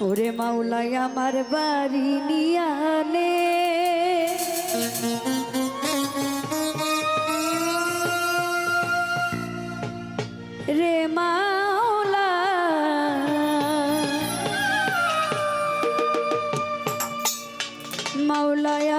ওরে মাওলাই আমার বাড়ি নিয়ানে রে মাওলা মাওলায়া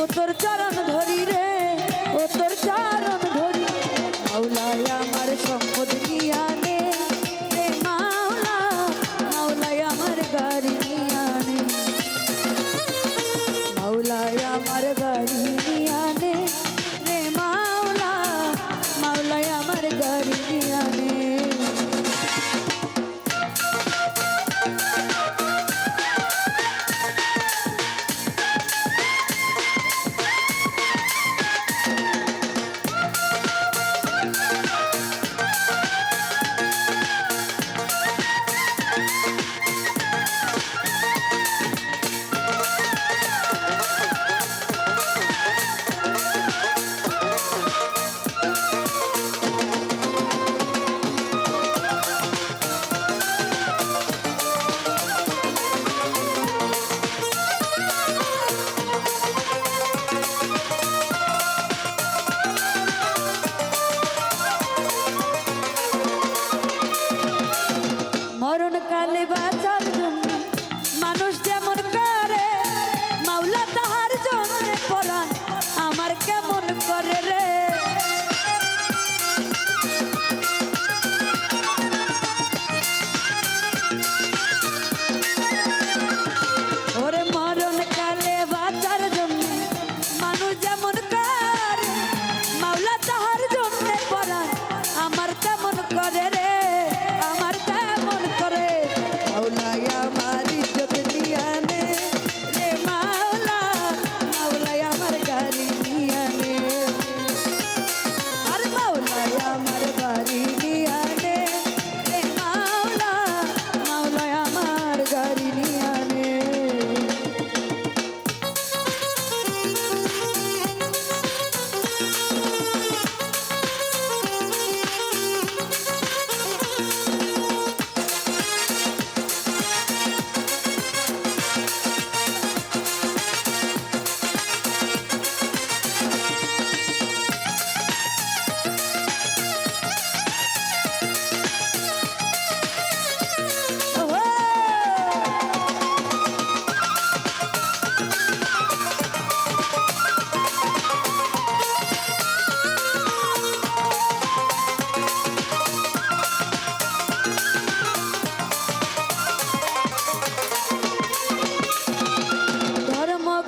ও তোর চরণ ধরি রে, ও তোর চরণ ধরি। মাওলায় আমার সম্পদ নিয়া নে মাওলা, মাওলায় আমার গাড়ি নিয়া নে আমার গাড়ি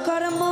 karma